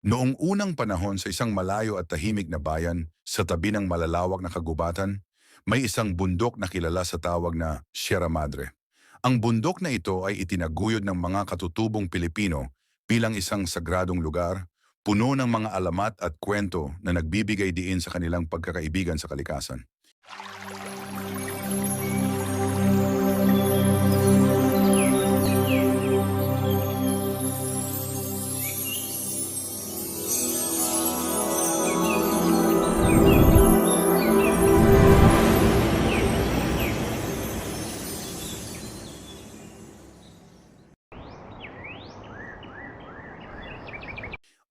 Noong unang panahon sa isang malayo at tahimik na bayan sa tabi ng malalawak na kagubatan, may isang bundok na kilala sa tawag na Sierra Madre. Ang bundok na ito ay itinaguyod ng mga katutubong Pilipino bilang isang sagradong lugar, puno ng mga alamat at kwento na nagbibigay diin sa kanilang pagkakaibigan sa kalikasan.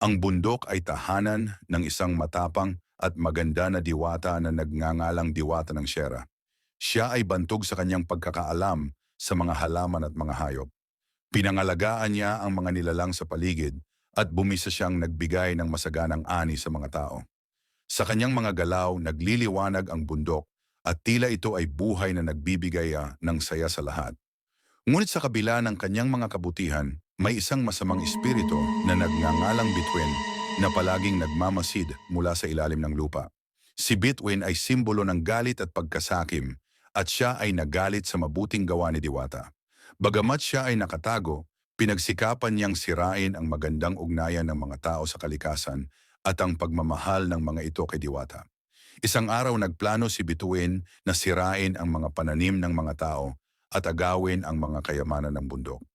Ang bundok ay tahanan ng isang matapang at maganda na diwata na nagngangalang diwata ng Sierra. Siya ay bantog sa kanyang pagkakaalam sa mga halaman at mga hayop. Pinangalagaan niya ang mga nilalang sa paligid at bumisa siyang nagbigay ng masaganang ani sa mga tao. Sa kanyang mga galaw, nagliliwanag ang bundok at tila ito ay buhay na nagbibigay ng saya sa lahat. Ngunit sa kabila ng kanyang mga kabutihan, may isang masamang espiritu na nagngangalang Bituin na palaging nagmamasid mula sa ilalim ng lupa. Si Bituin ay simbolo ng galit at pagkasakim at siya ay nagalit sa mabuting gawa ni Diwata. Bagamat siya ay nakatago, pinagsikapan niyang sirain ang magandang ugnayan ng mga tao sa kalikasan at ang pagmamahal ng mga ito kay Diwata. Isang araw nagplano si Bituin na sirain ang mga pananim ng mga tao at agawin ang mga kayamanan ng bundok.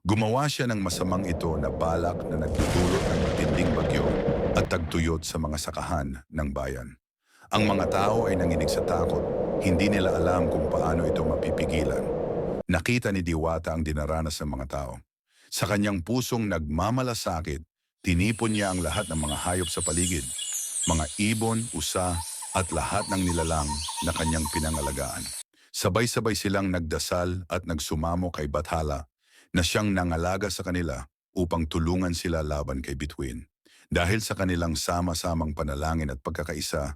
Gumawa siya ng masamang ito na balak na nagdudulot ng matinding bagyo at tagtuyot sa mga sakahan ng bayan. Ang mga tao ay nanginig sa takot, hindi nila alam kung paano ito mapipigilan. Nakita ni Diwata ang dinaranas ng mga tao. Sa kanyang pusong nagmamalasakit, tinipon niya ang lahat ng mga hayop sa paligid, mga ibon, usa, at lahat ng nilalang na kanyang pinangalagaan. Sabay-sabay silang nagdasal at nagsumamo kay Bathala na siyang nangalaga sa kanila upang tulungan sila laban kay Bituin. Dahil sa kanilang sama-samang panalangin at pagkakaisa,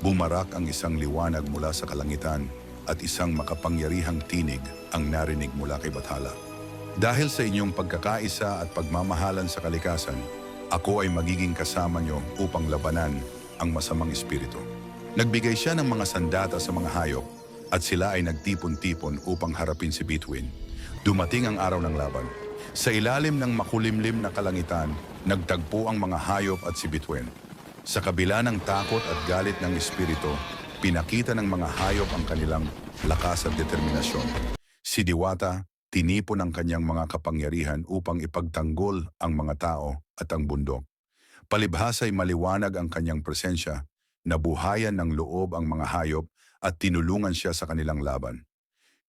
bumarak ang isang liwanag mula sa kalangitan at isang makapangyarihang tinig ang narinig mula kay Bathala. Dahil sa inyong pagkakaisa at pagmamahalan sa kalikasan, ako ay magiging kasama nyo upang labanan ang masamang espiritu. Nagbigay siya ng mga sandata sa mga hayop at sila ay nagtipon-tipon upang harapin si Bituin. Dumating ang araw ng laban. Sa ilalim ng makulimlim na kalangitan, nagtagpo ang mga hayop at si Bituin. Sa kabila ng takot at galit ng espiritu, pinakita ng mga hayop ang kanilang lakas at determinasyon. Si Diwata, tinipon ang kanyang mga kapangyarihan upang ipagtanggol ang mga tao at ang bundok. Palibhas ay maliwanag ang kanyang presensya, nabuhayan ng loob ang mga hayop at tinulungan siya sa kanilang laban.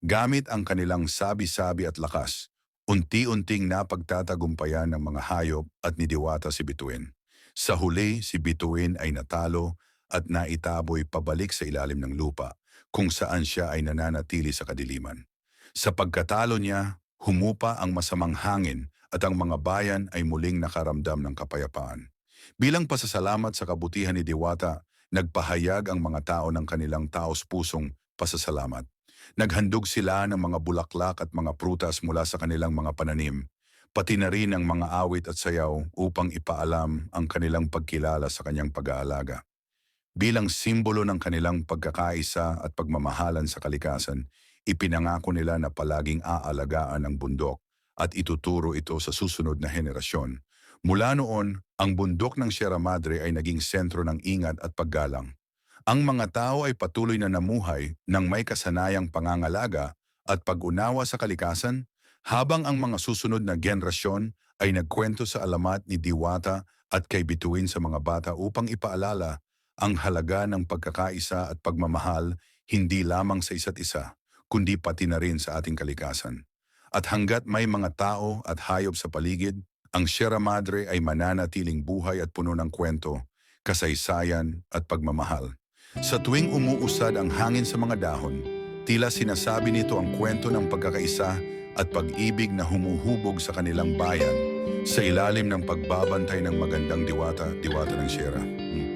Gamit ang kanilang sabi-sabi at lakas, unti-unting napagtatagumpayan ng mga hayop at ni Diwata si Bituin. Sa huli, si Bituin ay natalo at naitaboy pabalik sa ilalim ng lupa kung saan siya ay nananatili sa kadiliman. Sa pagkatalo niya, humupa ang masamang hangin at ang mga bayan ay muling nakaramdam ng kapayapaan. Bilang pasasalamat sa kabutihan ni Diwata, nagpahayag ang mga tao ng kanilang taos-pusong pasasalamat. Naghandog sila ng mga bulaklak at mga prutas mula sa kanilang mga pananim, pati na rin ang mga awit at sayaw upang ipaalam ang kanilang pagkilala sa kanyang pag-aalaga. Bilang simbolo ng kanilang pagkakaisa at pagmamahalan sa kalikasan, ipinangako nila na palaging aalagaan ang bundok at ituturo ito sa susunod na henerasyon. Mula noon, ang bundok ng Sierra Madre ay naging sentro ng ingat at paggalang. Ang mga tao ay patuloy na namuhay ng may kasanayang pangangalaga at pag-unawa sa kalikasan, habang ang mga susunod na generasyon ay nagkwento sa alamat ni Diwata at kay Bituin sa mga bata upang ipaalala ang halaga ng pagkakaisa at pagmamahal hindi lamang sa isa't isa, kundi pati na rin sa ating kalikasan. At hanggat may mga tao at hayop sa paligid, ang Sierra Madre ay mananatiling buhay at puno ng kwento, kasaysayan at pagmamahal. Sa tuwing umuusad ang hangin sa mga dahon, tila sinasabi nito ang kwento ng pagkakaisa at pag-ibig na humuhubog sa kanilang bayan sa ilalim ng pagbabantay ng magandang diwata, diwata ng Sierra. Hmm.